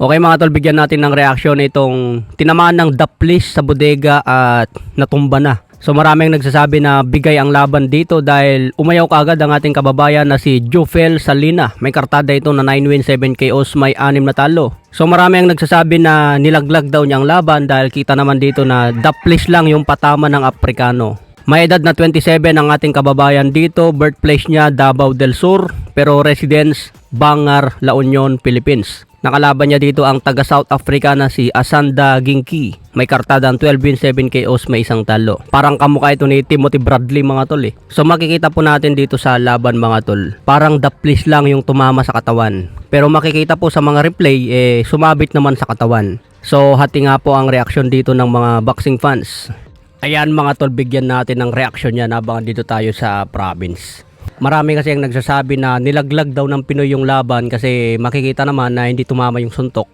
Okay mga tol, bigyan natin ng reaksyon itong tinamaan ng daplis sa bodega at natumba na. So maraming nagsasabi na bigay ang laban dito dahil umayaw kaagad ang ating kababayan na si Jofel Salina. May kartada ito na 9 win 7 KOs may 6 na talo. So marami ang nagsasabi na nilaglag daw niya ang laban dahil kita naman dito na daplis lang yung patama ng Aprikano. May edad na 27 ang ating kababayan dito, birthplace niya Davao del Sur, pero residence Bangar, La Union, Philippines. Nakalaban niya dito ang taga South Africa na si Asanda Ginki. May kartada ang 12 win 7 KOs may isang talo. Parang kamukha ito ni Timothy Bradley mga tol eh. So makikita po natin dito sa laban mga tol. Parang daplis lang yung tumama sa katawan. Pero makikita po sa mga replay eh sumabit naman sa katawan. So hati nga po ang reaksyon dito ng mga boxing fans. Ayan mga tol, bigyan natin ng reaksyon niya habang dito tayo sa province. Marami kasi ang nagsasabi na nilaglag daw ng Pinoy yung laban kasi makikita naman na hindi tumama yung suntok.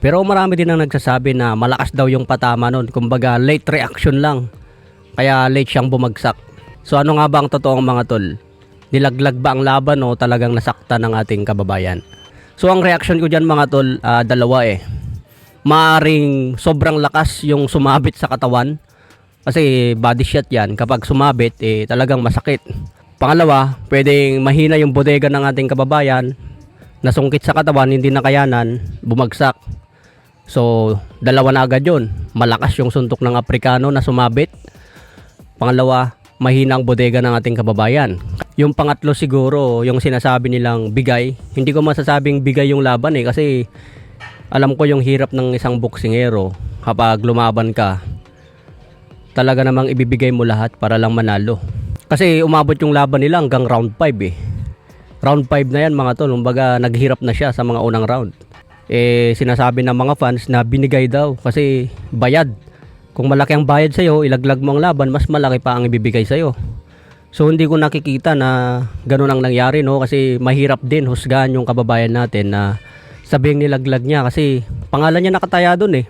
Pero marami din ang nagsasabi na malakas daw yung patama nun. Kumbaga late reaction lang. Kaya late siyang bumagsak. So ano nga ba ang totoong mga tol? Nilaglag ba ang laban o talagang nasakta ng ating kababayan? So ang reaction ko dyan mga tol, ah, dalawa eh. Maaring sobrang lakas yung sumabit sa katawan. Kasi body shot yan. Kapag sumabit, eh, talagang masakit. Pangalawa, pwedeng mahina yung bodega ng ating kababayan. Nasungkit sa katawan, hindi nakayanan, bumagsak. So, dalawa na agad yun. Malakas yung suntok ng Aprikano na sumabit. Pangalawa, mahina ang bodega ng ating kababayan. Yung pangatlo siguro, yung sinasabi nilang bigay. Hindi ko masasabing bigay yung laban eh kasi alam ko yung hirap ng isang boksingero kapag lumaban ka. Talaga namang ibibigay mo lahat para lang manalo. Kasi umabot yung laban nila hanggang round 5 eh. Round 5 na yan mga tol, kumbaga naghirap na siya sa mga unang round. Eh sinasabi ng mga fans na binigay daw kasi bayad. Kung malaki ang bayad sa'yo, ilaglag mo ang laban, mas malaki pa ang ibibigay sa'yo. So hindi ko nakikita na ganun ang nangyari no kasi mahirap din husgahan yung kababayan natin na sabing nilaglag niya kasi pangalan niya nakataya doon eh.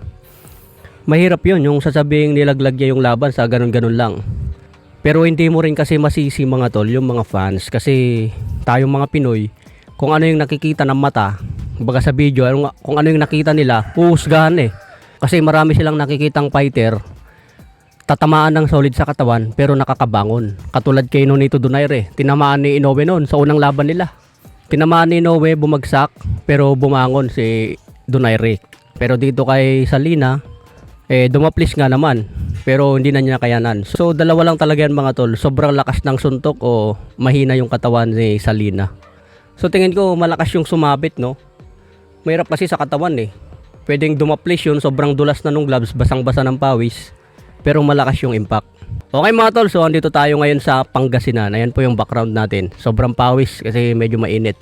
Mahirap yun yung sasabing nilaglag niya yung laban sa ganun-ganun lang. Pero hindi mo rin kasi masisi mga tol yung mga fans kasi tayong mga Pinoy kung ano yung nakikita ng mata baga sa video kung ano yung nakita nila huhusgahan eh kasi marami silang nakikitang fighter tatamaan ng solid sa katawan pero nakakabangon. Katulad kay Nonito Donaire, tinamaan ni Inoue noon sa unang laban nila. Tinamaan ni Inoue bumagsak pero bumangon si Donaire. Pero dito kay Salina, eh dumaplis nga naman pero hindi na niya kayanan. So dalawa lang talaga yan mga tol. Sobrang lakas ng suntok o mahina yung katawan ni Salina. So tingin ko malakas yung sumabit no. Mahirap kasi sa katawan eh. Pwedeng dumaplis yun, sobrang dulas na nung gloves, basang-basa ng pawis pero malakas yung impact. Okay mga tol, so andito tayo ngayon sa Pangasinan. Ayan po yung background natin. Sobrang pawis kasi medyo mainit.